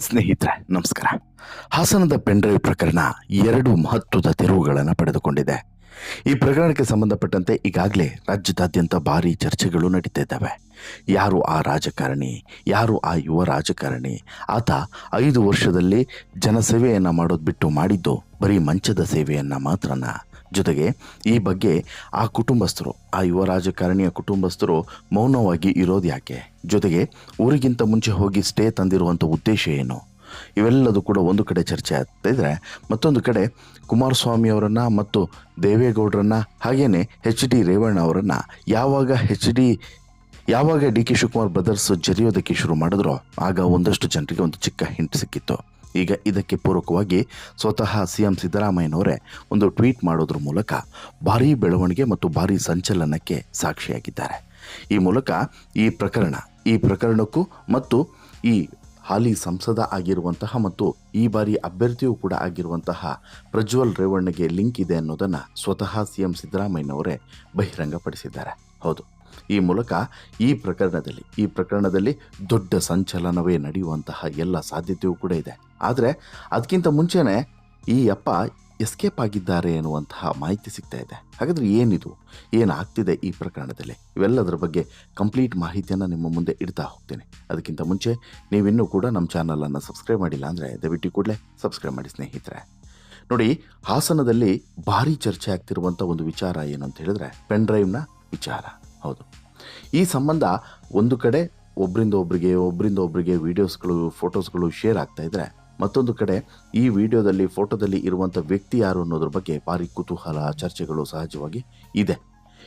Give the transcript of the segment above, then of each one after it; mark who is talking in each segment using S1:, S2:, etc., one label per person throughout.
S1: ಸ್ನೇಹಿತರೆ, ನಮಸ್ಕಾರ. ಹಾಸನದ ಪೆಂಡ್ರೈವ್ ಪ್ರಕರಣ ಎರಡು ಮಹತ್ವದ ತಿರುವುಗಳನ್ನು ಪಡೆದುಕೊಂಡಿದೆ. ಈ ಪ್ರಕರಣಕ್ಕೆ ಸಂಬಂಧಪಟ್ಟಂತೆ ಈಗಾಗಲೇ ರಾಜ್ಯದಾದ್ಯಂತ ಭಾರೀ ಚರ್ಚೆಗಳು ನಡೀತಿದ್ದಾವೆ. ಯಾರು ಆ ರಾಜಕಾರಣಿ, ಯಾರು ಆ ಯುವ ರಾಜಕಾರಣಿ, ಆತ ಐದು ವರ್ಷದಲ್ಲಿ ಜನಸೇವೆಯನ್ನು ಮಾಡೋದು ಬಿಟ್ಟು ಮಾಡಿದ್ದು ಬರೀ ಮಂಚದ ಸೇವೆಯನ್ನು ಮಾತ್ರನ? ಜೊತೆಗೆ ಈ ಬಗ್ಗೆ ಆ ಕುಟುಂಬಸ್ಥರು, ಆ ಯುವ ರಾಜಕಾರಣಿಯ ಕುಟುಂಬಸ್ಥರು ಮೌನವಾಗಿ ಇರೋದು ಯಾಕೆ? ಜೊತೆಗೆ ಊರಿಗಿಂತ ಮುಂಚೆ ಹೋಗಿ ಸ್ಟೇ ತಂದಿರುವಂಥ ಉದ್ದೇಶ ಏನು? ಇವೆಲ್ಲದೂ ಕೂಡ ಒಂದು ಕಡೆ ಚರ್ಚೆ ಆಗ್ತಾ ಮತ್ತೊಂದು ಕಡೆ ಕುಮಾರಸ್ವಾಮಿ ಅವರನ್ನು ಮತ್ತು ದೇವೇಗೌಡರನ್ನ ಹಾಗೇನೆ ಹೆಚ್ ಡಿ ರೇವಣ್ಣ ಅವರನ್ನು ಯಾವಾಗ ಹೆಚ್ ಡಿ ಯಾವಾಗ ಡಿ ಕೆ ಶಿವಕುಮಾರ್ ಬ್ರದರ್ಸ್ ಜರಿಯೋದಕ್ಕೆ ಶುರು ಮಾಡಿದ್ರೋ, ಆಗ ಒಂದಷ್ಟು ಜನರಿಗೆ ಒಂದು ಚಿಕ್ಕ ಹಿಂಟ್ ಸಿಕ್ಕಿತ್ತು. ಈಗ ಇದಕ್ಕೆ ಪೂರಕವಾಗಿ ಸ್ವತಃ ಸಿ ಎಂ ಸಿದ್ದರಾಮಯ್ಯನವರೇ ಒಂದು ಟ್ವೀಟ್ ಮಾಡೋದ್ರ ಮೂಲಕ ಭಾರೀ ಬೆಳವಣಿಗೆ ಮತ್ತು ಭಾರೀ ಸಂಚಲನಕ್ಕೆ ಸಾಕ್ಷಿಯಾಗಿದ್ದಾರೆ. ಈ ಮೂಲಕ ಈ ಪ್ರಕರಣ, ಈ ಪ್ರಕರಣಕ್ಕೂ ಮತ್ತು ಈ ಹಾಲಿ ಸಂಸದ ಆಗಿರುವಂತಹ ಮತ್ತು ಈ ಬಾರಿ ಅಭ್ಯರ್ಥಿಯೂ ಕೂಡ ಆಗಿರುವಂತಹ ಪ್ರಜ್ವಲ್ ರೇವಣ್ಣಗೆ ಲಿಂಕ್ ಇದೆ ಅನ್ನೋದನ್ನು ಸ್ವತಃ ಸಿ ಎಂ ಸಿದ್ದರಾಮಯ್ಯನವರೇ ಬಹಿರಂಗಪಡಿಸಿದ್ದಾರೆ. ಹೌದು. ಈ ಮೂಲಕ ಈ ಪ್ರಕರಣದಲ್ಲಿ ಈ ಪ್ರಕರಣದಲ್ಲಿ ದೊಡ್ಡ ಸಂಚಲನವೇ ನಡೆಯುವಂತಹ ಎಲ್ಲ ಸಾಧ್ಯತೆಯೂ ಕೂಡ ಇದೆ. ಆದರೆ ಅದಕ್ಕಿಂತ ಮುಂಚೆನೇ ಈ ಅಪ್ಪ ಎಸ್ಕೇಪ್ ಆಗಿದ್ದಾರೆ ಎನ್ನುವಂತಹ ಮಾಹಿತಿ ಸಿಗ್ತಾ ಇದೆ. ಹಾಗಾದರೆ ಏನಿದು? ಏನಾಗ್ತಿದೆ ಈ ಪ್ರಕರಣದಲ್ಲಿ? ಇವೆಲ್ಲದರ ಬಗ್ಗೆ ಕಂಪ್ಲೀಟ್ ಮಾಹಿತಿಯನ್ನು ನಿಮ್ಮ ಮುಂದೆ ಇಡ್ತಾ ಹೋಗ್ತೇನೆ. ಅದಕ್ಕಿಂತ ಮುಂಚೆ ನೀವಿನ್ನೂ ಕೂಡ ನಮ್ಮ ಚಾನಲನ್ನು ಸಬ್ಸ್ಕ್ರೈಬ್ ಮಾಡಿಲ್ಲ ಅಂದರೆ ದಯವಿಟ್ಟು ಕೂಡಲೇ ಸಬ್ಸ್ಕ್ರೈಬ್ ಮಾಡಿ ಸ್ನೇಹಿತರೆ. ನೋಡಿ, ಹಾಸನದಲ್ಲಿ ಭಾರಿ ಚರ್ಚೆ ಆಗ್ತಿರುವಂಥ ಒಂದು ವಿಚಾರ ಏನು ಅಂತ ಹೇಳಿದ್ರೆ ಪೆನ್ ಡ್ರೈವ್ನ ವಿಚಾರ. ಹೌದು. ಈ ಸಂಬಂಧ ಒಂದು ಕಡೆ ಒಬ್ಬರಿಂದ ಒಬ್ಬರಿಗೆ ಒಬ್ಬರಿಂದ ಒಬ್ಬರಿಗೆ ವಿಡಿಯೋಸ್ಗಳು, ಫೋಟೋಸ್ಗಳು ಶೇರ್ ಆಗ್ತಾ ಇದ್ರೆ ಮತ್ತೊಂದು ಕಡೆ ಈ ವಿಡಿಯೋದಲ್ಲಿ, ಫೋಟೋದಲ್ಲಿ ಇರುವಂಥ ವ್ಯಕ್ತಿ ಯಾರು ಅನ್ನೋದ್ರ ಬಗ್ಗೆ ಭಾರಿ ಕುತೂಹಲ, ಚರ್ಚೆಗಳು ಸಹಜವಾಗಿ ಇದೆ.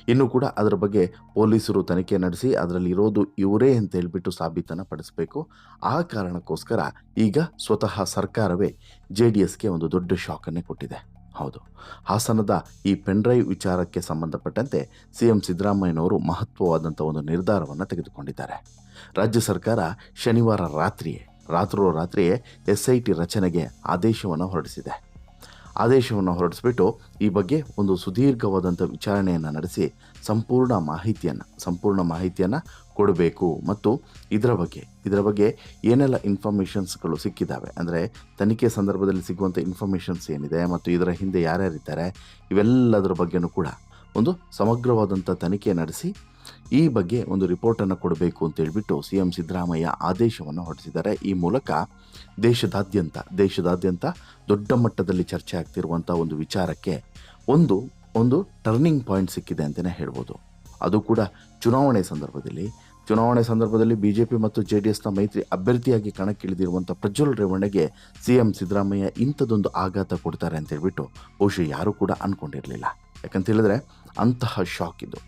S1: ಇನ್ನು ಕೂಡ ಅದರ ಬಗ್ಗೆ ಪೊಲೀಸರು ತನಿಖೆ ನಡೆಸಿ ಅದರಲ್ಲಿ ಇರೋದು ಇವರೇ ಅಂತ ಹೇಳ್ಬಿಟ್ಟು ಸಾಬೀತನ್ನು ಪಡಿಸಬೇಕು. ಆ ಕಾರಣಕ್ಕೋಸ್ಕರ ಈಗ ಸ್ವತಃ ಸರ್ಕಾರವೇ ಜೆ ಡಿ ಎಸ್ಗೆ ಒಂದು ದೊಡ್ಡ ಶಾಕನ್ನೇ ಕೊಟ್ಟಿದೆ. ಹೌದು. ಹಾಸನದ ಈ ಪೆನ್ಡ್ರೈವ್ ವಿಚಾರಕ್ಕೆ ಸಂಬಂಧಪಟ್ಟಂತೆ ಸಿ ಎಂ ಸಿದ್ದರಾಮಯ್ಯನವರು ಮಹತ್ವವಾದಂಥ ಒಂದು ನಿರ್ಧಾರವನ್ನು ತೆಗೆದುಕೊಂಡಿದ್ದಾರೆ. ರಾಜ್ಯ ಸರ್ಕಾರ ಶನಿವಾರ ರಾತ್ರಿಯೇ ರಾತ್ರೋರಾತ್ರಿಯೇ ಎಸ್ ಐ ಟಿ ರಚನೆಗೆ ಆದೇಶವನ್ನು ಹೊರಡಿಸಿದೆ. ಆದೇಶವನ್ನು ಹೊರಡಿಸ್ಬಿಟ್ಟು ಈ ಬಗ್ಗೆ ಒಂದು ಸುದೀರ್ಘವಾದಂಥ ವಿಚಾರಣೆಯನ್ನು ನಡೆಸಿ ಸಂಪೂರ್ಣ ಮಾಹಿತಿಯನ್ನು ಸಂಪೂರ್ಣ ಮಾಹಿತಿಯನ್ನು ಕೊಡಬೇಕು ಮತ್ತು ಇದರ ಬಗ್ಗೆ ಇದರ ಬಗ್ಗೆ ಏನೆಲ್ಲ ಇನ್ಫಾರ್ಮೇಷನ್ಸ್ಗಳು ಸಿಕ್ಕಿದ್ದಾವೆ ಅಂದರೆ ತನಿಖೆ ಸಂದರ್ಭದಲ್ಲಿ ಸಿಗುವಂಥ ಇನ್ಫಾರ್ಮೇಷನ್ಸ್ ಏನಿದೆ ಮತ್ತು ಇದರ ಹಿಂದೆ ಯಾರ್ಯಾರಿದ್ದಾರೆ ಇವೆಲ್ಲದರ ಬಗ್ಗೆನೂ ಕೂಡ ಒಂದು ಸಮಗ್ರವಾದಂಥ ತನಿಖೆ ನಡೆಸಿ ಈ ಬಗ್ಗೆ ಒಂದು ರಿಪೋರ್ಟನ್ನು ಕೊಡಬೇಕು ಅಂತ ಹೇಳ್ಬಿಟ್ಟು ಸಿ ಎಂ ಸಿದ್ದರಾಮಯ್ಯ ಆದೇಶವನ್ನು ಹೊರಡಿಸಿದ್ದಾರೆ. ಈ ಮೂಲಕ ದೇಶದಾದ್ಯಂತ ದೇಶದಾದ್ಯಂತ ದೊಡ್ಡ ಮಟ್ಟದಲ್ಲಿ ಚರ್ಚೆ ಆಗ್ತಿರುವಂಥ ಒಂದು ವಿಚಾರಕ್ಕೆ ಒಂದು ಒಂದು ಟರ್ನಿಂಗ್ ಪಾಯಿಂಟ್ ಸಿಕ್ಕಿದೆ ಅಂತಲೇ ಹೇಳ್ಬೋದು. ಅದು ಕೂಡ ಚುನಾವಣೆ ಸಂದರ್ಭದಲ್ಲಿ ಚುನಾವಣೆ ಸಂದರ್ಭದಲ್ಲಿ ಬಿಜೆಪಿ ಮತ್ತು ಜೆ ಡಿ ಎಸ್ನ ಮೈತ್ರಿ ಅಭ್ಯರ್ಥಿಯಾಗಿ ಕಣಕ್ಕಿಳಿದಿರುವಂಥ ಪ್ರಜ್ವಲ್ ರೇವಣ್ಣಗೆ ಸಿ ಎಂ ಸಿದ್ದರಾಮಯ್ಯ ಇಂಥದ್ದೊಂದು ಆಘಾತ ಕೊಡ್ತಾರೆ ಅಂತ ಹೇಳ್ಬಿಟ್ಟು ಬಹುಶಃ ಯಾರೂ ಕೂಡ ಅಂದ್ಕೊಂಡಿರಲಿಲ್ಲ ಯಾಕಂತ ಹೇಳಿದ್ರೆ ಅಂತಹ ಶಾಕ್ ಇದು.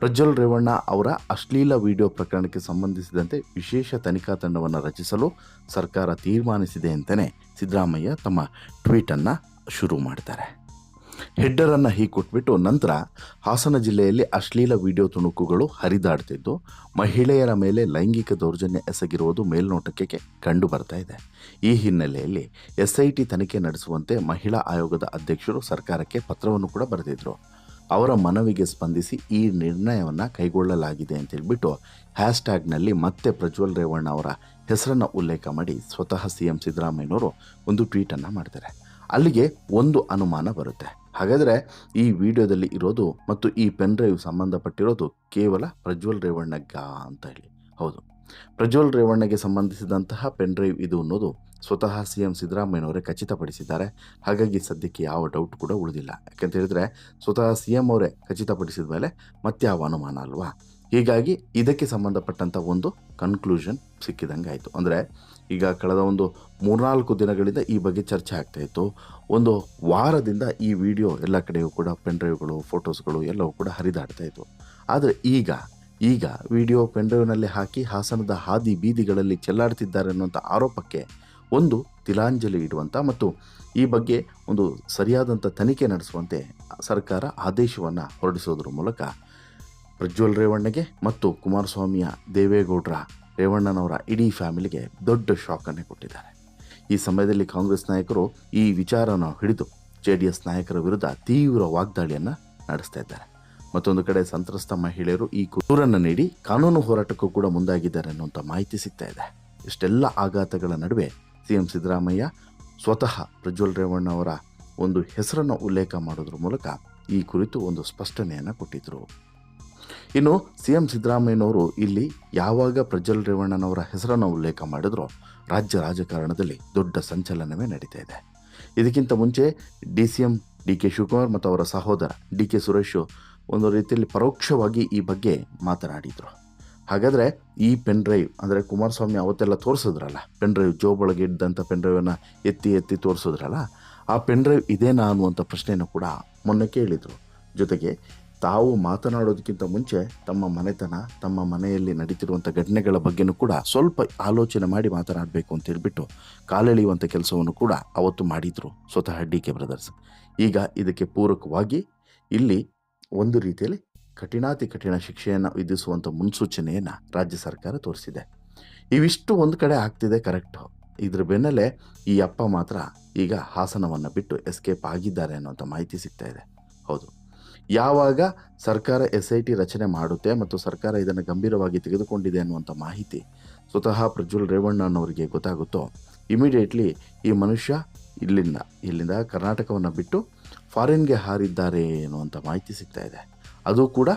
S1: ಪ್ರಜ್ವಲ್ ರೇವಣ್ಣ ಅವರ ಅಶ್ಲೀಲ ವಿಡಿಯೋ ಪ್ರಕರಣಕ್ಕೆ ಸಂಬಂಧಿಸಿದಂತೆ ವಿಶೇಷ ತನಿಖಾ ತಂಡವನ್ನು ರಚಿಸಲು ಸರ್ಕಾರ ತೀರ್ಮಾನಿಸಿದೆ ಅಂತಲೇ ಸಿದ್ದರಾಮಯ್ಯ ತಮ್ಮ ಟ್ವೀಟನ್ನು ಶುರು ಮಾಡ್ತಾರೆ. ಹೆಡ್ಡರನ್ನು ಹೀಗೆ ಕೊಟ್ಬಿಟ್ಟು ನಂತರ ಹಾಸನ ಜಿಲ್ಲೆಯಲ್ಲಿ ಅಶ್ಲೀಲ ವಿಡಿಯೋ ತುಣುಕುಗಳು ಹರಿದಾಡ್ತಿದ್ದು. ಮಹಿಳೆಯರ ಮೇಲೆ ಲೈಂಗಿಕ ದೌರ್ಜನ್ಯ ಎಸಗಿರುವುದು ಮೇಲ್ನೋಟಕ್ಕೆ ಕಂಡು ಬರ್ತಾ ಇದೆ. ಈ ಹಿನ್ನೆಲೆಯಲ್ಲಿ ಎಸ್ ಐ ತನಿಖೆ ನಡೆಸುವಂತೆ ಮಹಿಳಾ ಆಯೋಗದ ಅಧ್ಯಕ್ಷರು ಸರ್ಕಾರಕ್ಕೆ ಪತ್ರವನ್ನು ಕೂಡ ಬರೆದಿದ್ರು. ಅವರ ಮನವಿಗೆ ಸ್ಪಂದಿಸಿ ಈ ನಿರ್ಣಯವನ್ನು ಕೈಗೊಳ್ಳಲಾಗಿದೆ ಅಂತ ಹೇಳ್ಬಿಟ್ಟು ಹ್ಯಾಶ್ಟ್ಯಾಗ್ನಲ್ಲಿ ಮತ್ತೆ ಪ್ರಜ್ವಲ್ ರೇವಣ್ಣ ಅವರ ಹೆಸರನ್ನು ಉಲ್ಲೇಖ ಮಾಡಿ ಸ್ವತಃ ಸಿ ಎಂ ಸಿದ್ದರಾಮಯ್ಯನವರು ಒಂದು ಟ್ವೀಟನ್ನು ಮಾಡ್ತಾರೆ. ಅಲ್ಲಿಗೆ ಒಂದು ಅನುಮಾನ ಬರುತ್ತೆ. ಹಾಗಾದರೆ ಈ ವಿಡಿಯೋದಲ್ಲಿ ಇರೋದು ಮತ್ತು ಈ ಪೆನ್ ಡ್ರೈವ್ ಸಂಬಂಧಪಟ್ಟಿರೋದು ಕೇವಲ ಪ್ರಜ್ವಲ್ ರೇವಣ್ಣಗ ಅಂತ ಹೇಳಿ. ಹೌದು. ಪ್ರಜ್ವಲ್ ರೇವಣ್ಣಗೆ ಸಂಬಂಧಿಸಿದಂತಹ ಪೆನ್ ಡ್ರೈವ್ ಇದು ಅನ್ನೋದು ಸ್ವತಃ ಸಿ ಎಂ ಸಿದ್ದರಾಮಯ್ಯನವರೇ ಖಚಿತಪಡಿಸಿದ್ದಾರೆ. ಹಾಗಾಗಿ ಸದ್ಯಕ್ಕೆ ಯಾವ ಡೌಟ್ ಕೂಡ ಉಳಿದಿಲ್ಲ. ಯಾಕಂತ ಹೇಳಿದ್ರೆ ಸ್ವತಃ ಸಿ ಎಂ ಅವರೇ ಖಚಿತಪಡಿಸಿದ ಮೇಲೆ ಮತ್ತೆ ಯಾವ ಅನುಮಾನ ಅಲ್ವಾ? ಹೀಗಾಗಿ ಇದಕ್ಕೆ ಸಂಬಂಧಪಟ್ಟಂಥ ಒಂದು ಕನ್ಕ್ಲೂಷನ್ ಸಿಕ್ಕಿದಂಗೆ ಆಯಿತು. ಅಂದರೆ ಈಗ ಕಳೆದ ಒಂದು ಮೂರ್ನಾಲ್ಕು ದಿನಗಳಿಂದ ಈ ಬಗ್ಗೆ ಚರ್ಚೆ ಆಗ್ತಾ ಇತ್ತು. ಒಂದು ವಾರದಿಂದ ಈ ವಿಡಿಯೋ ಎಲ್ಲ ಕಡೆಯೂ ಕೂಡ ಪೆನ್ ಡ್ರೈವ್ಗಳು ಫೋಟೋಸ್ಗಳು ಎಲ್ಲವೂ ಕೂಡ ಹರಿದಾಡ್ತಾ ಇತ್ತು. ಆದರೆ ಈಗ ಈಗ ವಿಡಿಯೋ ಪೆನ್ ಡ್ರೈವ್ನಲ್ಲಿ ಹಾಕಿ ಹಾಸನದ ಹಾದಿ ಬೀದಿಗಳಲ್ಲಿ ಚೆಲ್ಲಾಡ್ತಿದ್ದಾರೆ ಅನ್ನುವಂಥ ಆರೋಪಕ್ಕೆ ಒಂದು ತಿಲಾಂಜಲಿ ಇಡುವಂಥ ಮತ್ತು ಈ ಬಗ್ಗೆ ಒಂದು ಸರಿಯಾದಂಥ ತನಿಖೆ ನಡೆಸುವಂತೆ ಸರ್ಕಾರ ಆದೇಶವನ್ನು ಹೊರಡಿಸೋದ್ರ ಮೂಲಕ ಪ್ರಜ್ವಲ್ ರೇವಣ್ಣಗೆ ಮತ್ತು ಕುಮಾರಸ್ವಾಮಿಯ ದೇವೇಗೌಡರ ರೇವಣ್ಣನವರ ಇಡೀ ಫ್ಯಾಮಿಲಿಗೆ ದೊಡ್ಡ ಶಾಕನ್ನೇ ಕೊಟ್ಟಿದ್ದಾರೆ. ಈ ಸಮಯದಲ್ಲಿ ಕಾಂಗ್ರೆಸ್ ನಾಯಕರು ಈ ವಿಚಾರನ ಹಿಡಿದು ಜೆ ಡಿ ಎಸ್ ನಾಯಕರ ವಿರುದ್ಧ ತೀವ್ರ ವಾಗ್ದಾಳಿಯನ್ನು ನಡೆಸ್ತಾ ಇದ್ದಾರೆ. ಮತ್ತೊಂದು ಕಡೆ ಸಂತ್ರಸ್ತ ಮಹಿಳೆಯರು ಈ ದೂರನ್ನು ನೀಡಿ ಕಾನೂನು ಹೋರಾಟಕ್ಕೂ ಕೂಡ ಮುಂದಾಗಿದ್ದಾರೆ ಅನ್ನುವಂಥ ಮಾಹಿತಿ ಸಿಗ್ತಾ ಇದೆ. ಇಷ್ಟೆಲ್ಲ ಆಘಾತಗಳ ನಡುವೆ ಸಿ ಎಂ ಸಿದ್ದರಾಮಯ್ಯ ಸ್ವತಃ ಪ್ರಜ್ವಲ್ ರೇವಣ್ಣ ಅವರ ಒಂದು ಹೆಸರನ್ನು ಉಲ್ಲೇಖ ಮಾಡೋದ್ರ ಮೂಲಕ ಈ ಕುರಿತು ಒಂದು ಸ್ಪಷ್ಟನೆಯನ್ನು ಕೊಟ್ಟಿದ್ದರು ಇನ್ನು ಸಿ ಎಂ ಸಿದ್ದರಾಮಯ್ಯನವರು ಇಲ್ಲಿ ಯಾವಾಗ ಪ್ರಜ್ವಲ್ ರೇವಣ್ಣನವರ ಹೆಸರನ್ನು ಉಲ್ಲೇಖ ಮಾಡಿದ್ರು ರಾಜ್ಯ ರಾಜಕಾರಣದಲ್ಲಿ ದೊಡ್ಡ ಸಂಚಲನವೇ ನಡೀತಾ ಇದೆ. ಇದಕ್ಕಿಂತ ಮುಂಚೆ D C M, D K Shivakumar ಮತ್ತು ಅವರ ಸಹೋದರ ಡಿ ಕೆ ಸುರೇಶ್ ಒಂದು ರೀತಿಯಲ್ಲಿ ಪರೋಕ್ಷವಾಗಿ ಈ ಬಗ್ಗೆ ಮಾತನಾಡಿದರು. ಹಾಗಾದರೆ ಈ ಪೆನ್ ಡ್ರೈವ್ ಅಂದರೆ ಕುಮಾರಸ್ವಾಮಿ ಅವತ್ತೆಲ್ಲ ತೋರಿಸಿದ್ರಲ್ಲ ಪೆನ್ ಡ್ರೈವ್ ಜೋಬೊಳಗೆ ಇದ್ದಂಥ ಪೆನ್ ಡ್ರೈವನ್ನು ಎತ್ತಿ ಎತ್ತಿ ತೋರಿಸಿದ್ರಲ್ಲ, ಆ ಪೆನ್ ಡ್ರೈವ್ ಇದೇನಾ ಅನ್ನುವಂಥ ಪ್ರಶ್ನೆಯನ್ನು ಕೂಡ ಮೊನ್ನೆ ಕೇಳಿದರು. ಜೊತೆಗೆ ತಾವು ಮಾತನಾಡೋದಕ್ಕಿಂತ ಮುಂಚೆ ತಮ್ಮ ಮನೆತನ, ತಮ್ಮ ಮನೆಯಲ್ಲಿ ನಡೀತಿರುವಂಥ ಘಟನೆಗಳ ಬಗ್ಗೆನೂ ಕೂಡ ಸ್ವಲ್ಪ ಆಲೋಚನೆ ಮಾಡಿ ಮಾತನಾಡಬೇಕು ಅಂತ ಹೇಳಿಬಿಟ್ಟು ಕಾಲೆಳೆಯುವಂಥ ಕೆಲಸವನ್ನು ಕೂಡ ಅವತ್ತು ಮಾಡಿದರು ಸ್ವತಃ ಡಿ ಕೆ ಬ್ರದರ್ಸ್. ಈಗ ಇದಕ್ಕೆ ಪೂರಕವಾಗಿ ಇಲ್ಲಿ ಒಂದು ರೀತಿಯಲ್ಲಿ ಕಠಿಣಾತಿ ಕಠಿಣ ಶಿಕ್ಷೆಯನ್ನು ವಿಧಿಸುವಂಥ ಮುನ್ಸೂಚನೆಯನ್ನು ರಾಜ್ಯ ಸರ್ಕಾರ ತೋರಿಸಿದೆ. ಇವಿಷ್ಟು ಒಂದು ಕಡೆ ಆಗ್ತಿದೆ ಕರೆಕ್ಟು. ಇದ್ರ ಬೆನ್ನಲ್ಲೇ ಈ ಅಪ್ಪ ಮಾತ್ರ ಈಗ ಹಾಸನವನ್ನು ಬಿಟ್ಟು ಎಸ್ಕೇಪ್ ಆಗಿದ್ದಾರೆ ಅನ್ನುವಂಥ ಮಾಹಿತಿ ಸಿಗ್ತಾ ಇದೆ. ಹೌದು. ಯಾವಾಗ ಸರ್ಕಾರ ಎಸ್ ಐ ಟಿ ರಚನೆ ಮಾಡುತ್ತೆ ಮತ್ತು ಸರ್ಕಾರ ಇದನ್ನು ಗಂಭೀರವಾಗಿ ತೆಗೆದುಕೊಂಡಿದೆ ಅನ್ನುವಂಥ ಮಾಹಿತಿ ಸ್ವತಃ ಪ್ರಜ್ವಲ್ ರೇವಣ್ಣನವರಿಗೆ ಗೊತ್ತಾಗುತ್ತೋ? ಇಮಿಡಿಯೇಟ್ಲಿ ಈ ಮನುಷ್ಯ ಇಲ್ಲಿಂದ ಇಲ್ಲಿಂದ ಕರ್ನಾಟಕವನ್ನು ಬಿಟ್ಟು ಫಾರಿನ್ಗೆ ಹಾರಿದ್ದಾರೆ ಅನ್ನುವಂಥ ಮಾಹಿತಿ ಸಿಗ್ತಾ ಇದೆ. ಅದು ಕೂಡ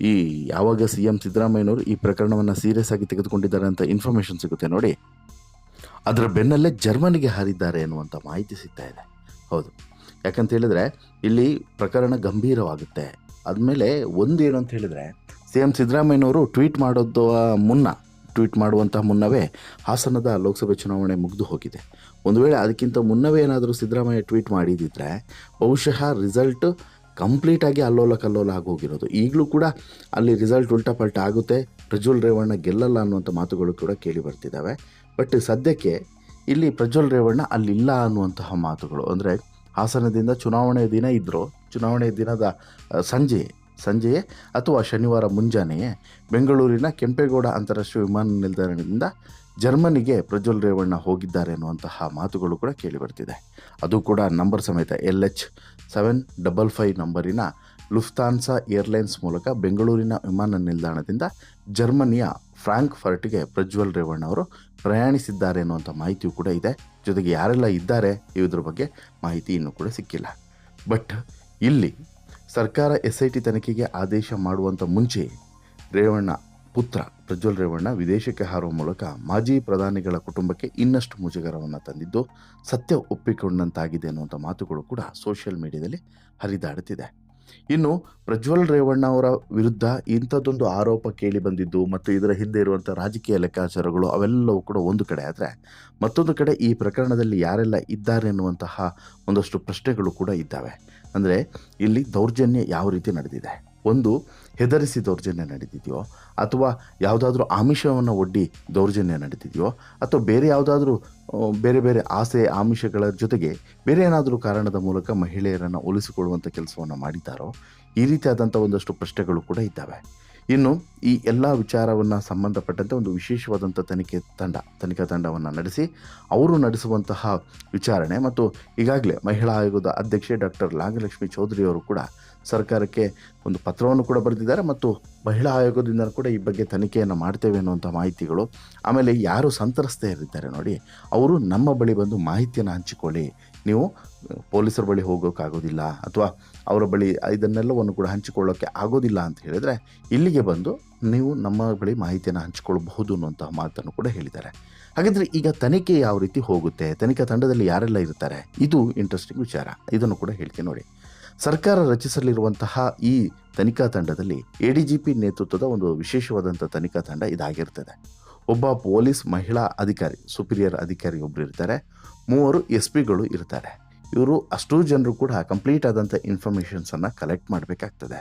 S1: ಈ ಯಾವಾಗ ಸಿ ಎಂ ಸಿದ್ದರಾಮಯ್ಯನವರು ಈ ಪ್ರಕರಣವನ್ನು ಸೀರಿಯಸ್ ಆಗಿ ತೆಗೆದುಕೊಂಡಿದ್ದಾರೆ ಅಂತ ಇನ್ಫಾರ್ಮೇಷನ್ ಸಿಗುತ್ತೆ ನೋಡಿ. ಅದರ ಬೆನ್ನಲ್ಲೇ ಜರ್ಮನಿಗೆ ಹಾರಿದ್ದಾರೆ ಅನ್ನುವಂಥ ಮಾಹಿತಿ ಸಿಗ್ತಾ ಇದೆ. ಹೌದು. ಯಾಕಂತ ಹೇಳಿದ್ರೆ ಇಲ್ಲಿ ಪ್ರಕರಣ ಗಂಭೀರವಾಗುತ್ತೆ. ಆದಮೇಲೆ ಒಂದು ಅಂತ ಹೇಳಿದ್ರೆ, ಸಿ ಎಂ ಸಿದ್ದರಾಮಯ್ಯನವರು ಟ್ವೀಟ್ ಮಾಡೋದು ಮುನ್ನ, ಟ್ವೀಟ್ ಮಾಡುವಂತಹ ಮುನ್ನವೇ ಹಾಸನದ ಲೋಕಸಭೆ ಚುನಾವಣೆ ಮುಗಿದು ಹೋಗಿದೆ. ಒಂದು ವೇಳೆ ಅದಕ್ಕಿಂತ ಮುನ್ನವೇ ಏನಾದರೂ ಸಿದ್ದರಾಮಯ್ಯ ಟ್ವೀಟ್ ಮಾಡಿದಿದ್ರೆ, ಬಹುಶಃ ರಿಸಲ್ಟ್ ಕಂಪ್ಲೀಟಾಗಿ ಅಲ್ಲೋಲ ಕಲ್ಲೋಲ ಆಗೋಗಿರೋದು ಈಗಲೂ ಕೂಡ ಅಲ್ಲಿ ರಿಸಲ್ಟ್ ಉಲ್ಟಾ ಪಲ್ಟಾ ಆಗುತ್ತೆ, ಪ್ರಜ್ವಲ್ ರೇವಣ್ಣ ಗೆಲ್ಲಲ್ಲ ಅನ್ನುವಂಥ ಮಾತುಗಳು ಕೂಡ ಕೇಳಿ ಬರ್ತಿದ್ದಾವೆ. ಬಟ್ ಸದ್ಯಕ್ಕೆ ಇಲ್ಲಿ ಪ್ರಜ್ವಲ್ ರೇವಣ್ಣ ಅಲ್ಲಿಲ್ಲ ಅನ್ನುವಂತಹ ಮಾತುಗಳು. ಅಂದರೆ ಹಾಸನದಿಂದ ಚುನಾವಣೆ ದಿನ ಇದ್ದರು ಚುನಾವಣೆ ದಿನದ ಸಂಜೆ, ಸಂಜೆಯೇ ಅಥವಾ ಶನಿವಾರ ಮುಂಜಾನೆಯೇ ಬೆಂಗಳೂರಿನ ಕೆಂಪೇಗೌಡ ಅಂತಾರಾಷ್ಟ್ರೀಯ ವಿಮಾನ ನಿಲ್ದಾಣದಿಂದ ಜರ್ಮನಿಗೆ ಪ್ರಜ್ವಲ್ ರೇವಣ್ಣ ಹೋಗಿದ್ದಾರೆ ಅನ್ನುವಂತಹ ಮಾತುಗಳು ಕೂಡ ಕೇಳಿಬರ್ತಿದೆ ಅದು ಕೂಡ ನಂಬರ್ ಸಮೇತ L H seven double five ನಂಬರಿನ Lufthansa airlines ಮೂಲಕ ಬೆಂಗಳೂರಿನ ವಿಮಾನ ನಿಲ್ದಾಣದಿಂದ ಜರ್ಮನಿಯ ಫ್ರಾಂಕ್ ಫರ್ಟ್ಗೆ ಪ್ರಜ್ವಲ್ ರೇವಣ್ಣ ಅವರು ಪ್ರಯಾಣಿಸಿದ್ದಾರೆ ಅನ್ನುವಂಥ ಮಾಹಿತಿಯೂ ಕೂಡ ಇದೆ. ಜೊತೆಗೆ ಯಾರೆಲ್ಲ ಇದ್ದಾರೆ ಇದ್ರ ಬಗ್ಗೆ ಮಾಹಿತಿ ಇನ್ನೂ ಕೂಡ ಸಿಕ್ಕಿಲ್ಲ. ಬಟ್ ಇಲ್ಲಿ ಸರ್ಕಾರ ಎಸ್ ಐ ಟಿ ತನಿಖೆಗೆ ಆದೇಶ ಮಾಡುವಂಥ ಮುಂಚೆ ರೇವಣ್ಣ ಪುತ್ರ ಪ್ರಜ್ವಲ್ ರೇವಣ್ಣ ವಿದೇಶಕ್ಕೆ ಹಾರುವ ಮೂಲಕ ಮಾಜಿ ಪ್ರಧಾನಿಗಳ ಕುಟುಂಬಕ್ಕೆ ಇನ್ನಷ್ಟು ಮುಜುಗರವನ್ನು ತಂದಿದ್ದು ಸತ್ಯ ಒಪ್ಪಿಕೊಂಡಂತಾಗಿದೆ ಅನ್ನುವಂಥ ಮಾತುಗಳು ಕೂಡ ಸೋಷಿಯಲ್ ಮೀಡಿಯಾದಲ್ಲಿ ಹರಿದಾಡುತ್ತಿದೆ. ಇನ್ನು ಪ್ರಜ್ವಲ್ ರೇವಣ್ಣ ಅವರ ವಿರುದ್ಧ ಇಂಥದ್ದೊಂದು ಆರೋಪ ಕೇಳಿ ಬಂದಿದ್ದು ಮತ್ತು ಇದರ ಹಿಂದೆ ಇರುವಂಥ ರಾಜಕೀಯ ಲೆಕ್ಕಾಚಾರಗಳು ಅವೆಲ್ಲವೂ ಕೂಡ ಒಂದು ಕಡೆ ಆದರೆ ಮತ್ತೊಂದು ಕಡೆ ಈ ಪ್ರಕರಣದಲ್ಲಿ ಯಾರೆಲ್ಲ ಇದ್ದಾರೆ ಎನ್ನುವಂತಹ ಒಂದಷ್ಟು ಪ್ರಶ್ನೆಗಳು ಕೂಡ ಇದ್ದಾವೆ. ಅಂದರೆ ಇಲ್ಲಿ ದೌರ್ಜನ್ಯ ಯಾವ ರೀತಿ ನಡೆದಿದೆ? ಒಂದು ಹೆದರಿಸಿ ದೌರ್ಜನ್ಯ ನಡೆದಿದೆಯೋ ಅಥವಾ ಯಾವುದಾದ್ರೂ ಆಮಿಷವನ್ನು ಒಡ್ಡಿ ದೌರ್ಜನ್ಯ ನಡೆದಿದೆಯೋ ಅಥವಾ ಬೇರೆ ಯಾವುದಾದ್ರೂ ಬೇರೆ ಬೇರೆ ಆಸೆ, ಆಮಿಷಗಳ ಜೊತೆಗೆ ಬೇರೆ ಏನಾದರೂ ಕಾರಣದ ಮೂಲಕ ಮಹಿಳೆಯರನ್ನು ಒಲಿಸಿಕೊಳ್ಳುವಂಥ ಕೆಲಸವನ್ನು ಮಾಡಿದ್ದಾರೋ, ಈ ರೀತಿಯಾದಂಥ ಒಂದಷ್ಟು ಪ್ರಶ್ನೆಗಳು ಕೂಡ ಇದ್ದಾವೆ. ಇನ್ನು ಈ ಎಲ್ಲ ವಿಚಾರವನ್ನು ಸಂಬಂಧಪಟ್ಟಂತೆ ಒಂದು ವಿಶೇಷವಾದಂಥ ತನಿಖೆ ತಂಡ, ತನಿಖಾ ತಂಡವನ್ನು ನಡೆಸಿ, ಅವರು ನಡೆಸುವಂತಹ ವಿಚಾರಣೆ ಮತ್ತು ಈಗಾಗಲೇ ಮಹಿಳಾ ಆಯೋಗದ ಅಧ್ಯಕ್ಷೆ ಡಾಕ್ಟರ್ ನಾಗಲಕ್ಷ್ಮಿ ಚೌಧರಿ ಅವರು ಕೂಡ ಸರ್ಕಾರಕ್ಕೆ ಒಂದು ಪತ್ರವನ್ನು ಕೂಡ ಬರೆದಿದ್ದಾರೆ ಮತ್ತು ಮಹಿಳಾ ಆಯೋಗದಿಂದ ಕೂಡ ಈ ಬಗ್ಗೆ ತನಿಖೆಯನ್ನು ಮಾಡ್ತೇವೆ ಅನ್ನುವಂಥ ಮಾಹಿತಿಗಳು. ಆಮೇಲೆ ಯಾರು ಸಂತ್ರಸ್ತೆಯರಿದ್ದಾರೆ ನೋಡಿ, ಅವರು ನಮ್ಮ ಬಳಿ ಬಂದು ಮಾಹಿತಿಯನ್ನು ಹಂಚಿಕೊಳ್ಳಿ. ನೀವು ಪೊಲೀಸರ ಬಳಿ ಹೋಗೋಕ್ಕಾಗೋದಿಲ್ಲ ಅಥವಾ ಅವರ ಬಳಿ ಇದನ್ನೆಲ್ಲವನ್ನು ಕೂಡ ಹಂಚಿಕೊಳ್ಳೋಕ್ಕೆ ಆಗೋದಿಲ್ಲ ಅಂತ ಹೇಳಿದರೆ, ಇಲ್ಲಿಗೆ ಬಂದು ನೀವು ನಮ್ಮ ಬಳಿ ಮಾಹಿತಿಯನ್ನು ಹಂಚಿಕೊಳ್ಳಬಹುದು ಅನ್ನುವಂತಹ ಮಾತನ್ನು ಕೂಡ ಹೇಳಿದ್ದಾರೆ. ಹಾಗಿದ್ರೆ ಈಗ ತನಿಖೆ ಯಾವ ರೀತಿ ಹೋಗುತ್ತೆ? ತನಿಖಾ ತಂಡದಲ್ಲಿ ಯಾರೆಲ್ಲ ಇರ್ತಾರೆ? ಇದು ಇಂಟ್ರೆಸ್ಟಿಂಗ್ ವಿಚಾರ. ಇದನ್ನು ಕೂಡ ಹೇಳ್ತೀನಿ ನೋಡಿ. ಸರ್ಕಾರ ರಚಿಸಲಿರುವಂತಹ ಈ ತನಿಖಾ ತಂಡದಲ್ಲಿ ಎ ಡಿ ಜಿ ಪಿ ನೇತೃತ್ವದ ಒಂದು ವಿಶೇಷವಾದಂಥ ತನಿಖಾ ತಂಡ ಇದಾಗಿರ್ತದೆ. ಒಬ್ಬ ಪೊಲೀಸ್ ಮಹಿಳಾ ಅಧಿಕಾರಿ, ಸುಪೀರಿಯರ್ ಅಧಿಕಾರಿ ಒಬ್ಬರು ಇರ್ತಾರೆ. ಮೂವರು ಎಸ್ ಪಿಗಳು ಇರ್ತಾರೆ. ಇವರು ಅಷ್ಟೂ ಜನರು ಕೂಡ ಕಂಪ್ಲೀಟ್ ಆದಂಥ ಇನ್ಫಾರ್ಮೇಷನ್ಸನ್ನು ಕಲೆಕ್ಟ್ ಮಾಡಬೇಕಾಗ್ತದೆ.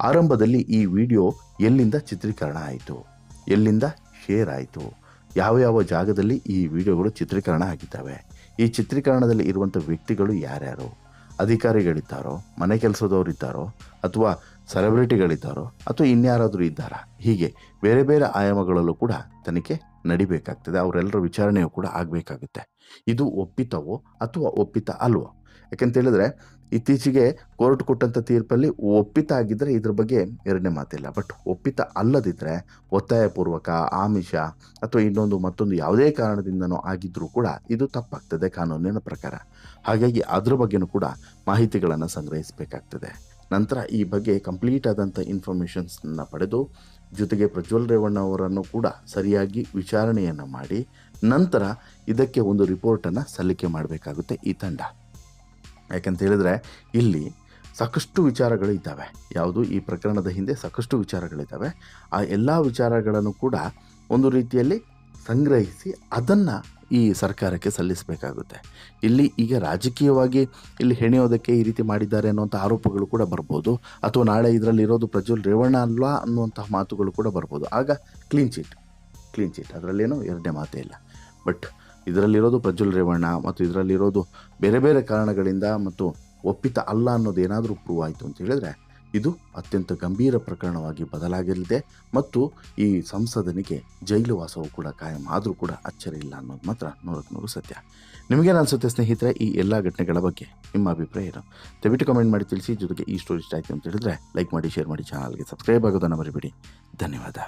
S1: ಆರಂಭದಲ್ಲಿ ಈ ವಿಡಿಯೋ ಎಲ್ಲಿಂದ ಚಿತ್ರೀಕರಣ ಆಯಿತು? ಎಲ್ಲಿಂದ ಶೇರ್ ಆಯಿತು? ಯಾವ ಯಾವ ಜಾಗದಲ್ಲಿ ಈ ವಿಡಿಯೋಗಳು ಚಿತ್ರೀಕರಣ ಆಗಿದ್ದಾವೆ? ಈ ಚಿತ್ರೀಕರಣದಲ್ಲಿ ಇರುವಂಥ ವ್ಯಕ್ತಿಗಳು ಯಾರ್ಯಾರು? ಅಧಿಕಾರಿಗಳಿದ್ದಾರೋ, ಮನೆ ಕೆಲಸದವರು ಇದ್ದಾರೋ ಅಥವಾ ಸೆಲೆಬ್ರಿಟಿಗಳಿದ್ದಾರೋ, ಅಥವಾ ಇನ್ಯಾರಾದರೂ ಇದ್ದಾರಾ? ಹೀಗೆ ಬೇರೆ ಬೇರೆ ಆಯಾಮಗಳಲ್ಲೂ ಕೂಡ ತನಿಖೆ ನಡಿಬೇಕಾಗ್ತದೆ. ಅವರೆಲ್ಲರ ವಿಚಾರಣೆಯೂ ಕೂಡ ಆಗಬೇಕಾಗುತ್ತೆ. ಇದು ಒಪ್ಪಿತವೋ ಅಥವಾ ಒಪ್ಪಿತ ಅಲ್ವೋ? ಯಾಕಂತ ಹೇಳಿದ್ರೆ ಇತ್ತೀಚೆಗೆ ಕೋರ್ಟ್ ಕೊಟ್ಟಂಥ ತೀರ್ಪಲ್ಲಿ ಒಪ್ಪಿತ ಆಗಿದ್ದರೆ ಇದ್ರ ಬಗ್ಗೆ ಎರಡನೇ ಮಾತಿಲ್ಲ. ಬಟ್ ಒಪ್ಪಿತ ಅಲ್ಲದಿದ್ದರೆ ಒತ್ತಾಯಪೂರ್ವಕ ಆಮಿಷ ಅಥವಾ ಇನ್ನೊಂದು ಮತ್ತೊಂದು ಯಾವುದೇ ಕಾರಣದಿಂದನೂ ಆಗಿದ್ರೂ ಕೂಡ ಇದು ತಪ್ಪಾಗ್ತದೆ ಕಾನೂನಿನ ಪ್ರಕಾರ. ಹಾಗಾಗಿ ಅದ್ರ ಬಗ್ಗೆನೂ ಕೂಡ ಮಾಹಿತಿಗಳನ್ನು ಸಂಗ್ರಹಿಸಬೇಕಾಗ್ತದೆ. ನಂತರ ಈ ಬಗ್ಗೆ ಕಂಪ್ಲೀಟ್ ಆದಂಥ ಇನ್ಫಾರ್ಮೇಷನ್ಸ್ನ ಪಡೆದು ಜೊತೆಗೆ ಪ್ರಜ್ವಲ್ ರೇವಣ್ಣ ಅವರನ್ನು ಕೂಡ ಸರಿಯಾಗಿ ವಿಚಾರಣೆಯನ್ನು ಮಾಡಿ ನಂತರ ಇದಕ್ಕೆ ಒಂದು ರಿಪೋರ್ಟನ್ನು ಸಲ್ಲಿಕೆ ಮಾಡಬೇಕಾಗುತ್ತೆ ಈ ತಂಡ. ಯಾಕಂತ ಹೇಳಿದ್ರೆ ಇಲ್ಲಿ ಸಾಕಷ್ಟು ವಿಚಾರಗಳು ಇದ್ದಾವೆ ಯಾವುದು? ಈ ಪ್ರಕರಣದ ಹಿಂದೆ ಸಾಕಷ್ಟು ವಿಚಾರಗಳಿದ್ದಾವೆ. ಆ ಎಲ್ಲ ವಿಚಾರಗಳನ್ನು ಕೂಡ ಒಂದು ರೀತಿಯಲ್ಲಿ ಸಂಗ್ರಹಿಸಿ ಅದನ್ನು ಈ ಸರ್ಕಾರಕ್ಕೆ ಸಲ್ಲಿಸಬೇಕಾಗುತ್ತೆ. ಇಲ್ಲಿ ಈಗ ರಾಜಕೀಯವಾಗಿ ಇಲ್ಲಿ ಹೆಣೆಯೋದಕ್ಕೆ ಈ ರೀತಿ ಮಾಡಿದ್ದಾರೆ ಅನ್ನುವಂಥ ಆರೋಪಗಳು ಕೂಡ ಬರ್ಬೋದು. ಅಥವಾ ನಾಳೆ ಇದರಲ್ಲಿ ಇರೋದು ಪ್ರಜ್ವಲ್ ರೇವಣ್ಣ ಅಲ್ವಾ ಅನ್ನುವಂತಹ ಮಾತುಗಳು ಕೂಡ ಬರ್ಬೋದು. ಆಗ ಕ್ಲೀನ್ ಚೀಟ್ ಕ್ಲೀನ್ ಚೀಟ್ ಅದರಲ್ಲೇನೋ ಎರಡನೇ ಮಾತೇ ಇಲ್ಲ. ಬಟ್ ಇದರಲ್ಲಿರೋದು ಪ್ರಜ್ವಲ್ ರೇವಣ್ಣ ಮತ್ತು ಇದರಲ್ಲಿರೋದು ಬೇರೆ ಬೇರೆ ಕಾರಣಗಳಿಂದ ಮತ್ತು ಒಪ್ಪಿತ ಅಲ್ಲ ಅನ್ನೋದು ಏನಾದರೂ ಪ್ರೂವ್ ಆಯಿತು ಅಂತ ಹೇಳಿದ್ರೆ ಇದು ಅತ್ಯಂತ ಗಂಭೀರ ಪ್ರಕರಣವಾಗಿ ಬದಲಾಗಿರಲಿದೆ ಮತ್ತು ಈ ಸಂಸದನಿಗೆ ಜೈಲು ವಾಸವು ಕೂಡ ಕಾಯಂ. ಆದರೂ ಕೂಡ ಅಚ್ಚರಿ ಇಲ್ಲ ಅನ್ನೋದು ಮಾತ್ರ ನೂರಕ್ಕೆ ನೂರು ಸತ್ಯ. ನಿಮಗೇನು ಅನಿಸುತ್ತೆ ಸ್ನೇಹಿತರೆ, ಈ ಎಲ್ಲ ಘಟನೆಗಳ ಬಗ್ಗೆ ನಿಮ್ಮ ಅಭಿಪ್ರಾಯ ಏನು? ದಯವಿಟ್ಟು ಕಮೆಂಟ್ ಮಾಡಿ ತಿಳಿಸಿ, ಜೊತೆಗೆ ಈ ಸ್ಟೋರಿ ಇಷ್ಟ ಆಯಿತು ಅಂತ ಹೇಳಿದ್ರೆ ಲೈಕ್ ಮಾಡಿ ಶೇರ್ ಮಾಡಿ ಚಾನಲ್ಗೆ ಸಬ್ಸ್ಕ್ರೈಬ್ ಆಗೋದನ್ನು ಮರಿಬೇಡಿ. ಧನ್ಯವಾದ.